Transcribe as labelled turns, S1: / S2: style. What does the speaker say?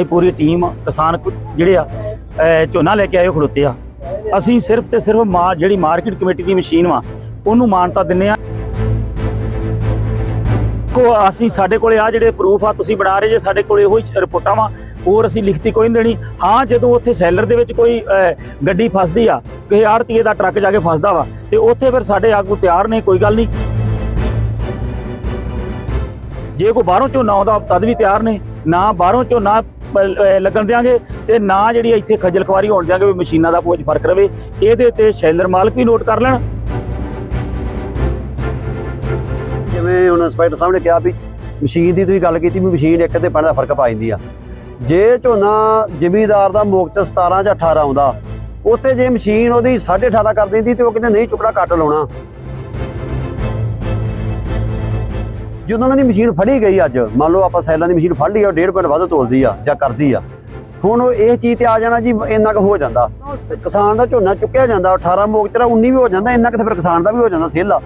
S1: ਇਹ ਪੂਰੀ ਟੀਮ ਕਿਸਾਨ ਜਿਹੜੇ ਆ ਝੋਨਾ ਲੈ ਕੇ ਆਏ ਖੜੋਤੇ ਆ। ਅਸੀਂ ਸਿਰਫ ਤੇ ਸਿਰਫ ਮਾ, ਜਿਹੜੀ ਮਾਰਕੀਟ ਕਮੇਟੀ ਦੀ ਮਸ਼ੀਨ ਵਾ, ਉਹਨੂੰ ਮਾਨਤਾ ਦਿੰਨੇ ਆ। ਕੋ ਅਸੀਂ ਸਾਡੇ ਕੋਲੇ ਆ ਜਿਹੜੇ ਪ੍ਰੂਫ ਆ, ਤੁਸੀਂ ਬਣਾ ਰਹੇ ਜੇ, ਸਾਡੇ ਕੋਲੇ ਉਹੀ ਰਿਪੋਰਟਾਂ ਵਾ, ਹੋਰ ਅਸੀਂ ਲਿਖਤੀ ਕੋਈ ਨਹੀਂ ਦੇਣੀ। ਹਾਂ, ਜਦੋਂ ਉੱਥੇ ਸੈਲਰ ਦੇ ਵਿੱਚ ਕੋਈ ਗੱਡੀ ਫਸਦੀ ਆ, ਕਿਸੇ ਆੜਤੀਏ ਦਾ ਟਰੱਕ ਜਾ ਕੇ ਫਸਦਾ ਵਾ, ਤੇ ਉੱਥੇ ਫਿਰ ਸਾਡੇ ਆਗੂ ਤਿਆਰ ਨੇ, ਕੋਈ ਗੱਲ ਨਹੀਂ। ਜੇ ਕੋਈ ਬਾਹਰੋਂ ਝੋਨਾ ਆਉਂਦਾ, ਤਦ ਵੀ ਤਿਆਰ ਨੇ। ਨਾ ਬਾਹਰੋਂ ਝੋਨਾ ਅਹ, ਲੱਗਣ ਦਿਆਂਗੇ ਤੇ ਨਾ ਜਿਹੜੀ ਇੱਥੇ ਖੱਜਲ ਖਵਾਰੀ ਹੋਣ ਦਿਆਂਗੇ ਵੀ ਮਸ਼ੀਨਾਂ ਦਾ ਕੋਈ ਫ਼ਰਕ ਰਵੇ ਇਹਦੇ ਤੇ ਸ਼ੈਲਰ ਮਾਲਕ ਵੀ ਨੋਟ ਕਰ ਲੈਣ।
S2: ਜਿਵੇਂ ਹੁਣ ਇੰਸਪੈਕਟਰ ਸਾਹਿਬ ਨੇ ਕਿਹਾ ਵੀ ਮਸ਼ੀਨ ਦੀ ਤੁਸੀਂ ਗੱਲ ਕੀਤੀ ਵੀ ਮਸ਼ੀਨ ਇੱਕ ਤੇ ਪੈਣ ਦਾ ਫ਼ਰਕ ਪਾ ਜਾਂਦੀ ਆ। ਜੇ ਝੋਨਾ ਜ਼ਿਮੀਦਾਰ ਦਾ ਮੁਕਤ 17 ਜਾਂ 18 ਆਉਂਦਾ ਉੱਥੇ ਜੇ ਮਸ਼ੀਨ ਉਹਦੀ 18.5 ਕਰ ਦਿੰਦੀ ਤੇ ਉਹ ਕਹਿੰਦੇ ਨਹੀਂ ਚੁੱਕਣਾ ਕੱਟ ਲਾਉਣਾ। ਜਦੋਂ ਉਹਨਾਂ ਦੀ ਮਸ਼ੀਨ ਫੜੀ ਗਈ ਅੱਜ, ਮੰਨ ਲਓ ਆਪਾਂ ਸੈਲਾਂ ਦੀ ਮਸ਼ੀਨ ਫੜ ਲਈ ਆ 1.5 ਪੁਆਇੰਟ ਵੱਧ ਤੋਲਦੀ ਆ ਜਾਂ ਕਰਦੀ ਆ, ਹੁਣ ਉਹ ਇਹ ਚੀਜ਼ ਤੇ ਆ ਜਾਣਾ ਜੀ, ਇੰਨਾ ਕੁ ਹੋ ਜਾਂਦਾ। ਕਿਸਾਨ ਦਾ ਝੋਨਾ ਚੁੱਕਿਆ ਜਾਂਦਾ 18 ਮੋਕਚਰਾ 19 ਵੀ ਹੋ ਜਾਂਦਾ, ਇੰਨਾ ਕੁ ਤੇ ਫਿਰ ਕਿਸਾਨ ਦਾ ਵੀ ਹੋ ਜਾਂਦਾ ਸੇਲਾ।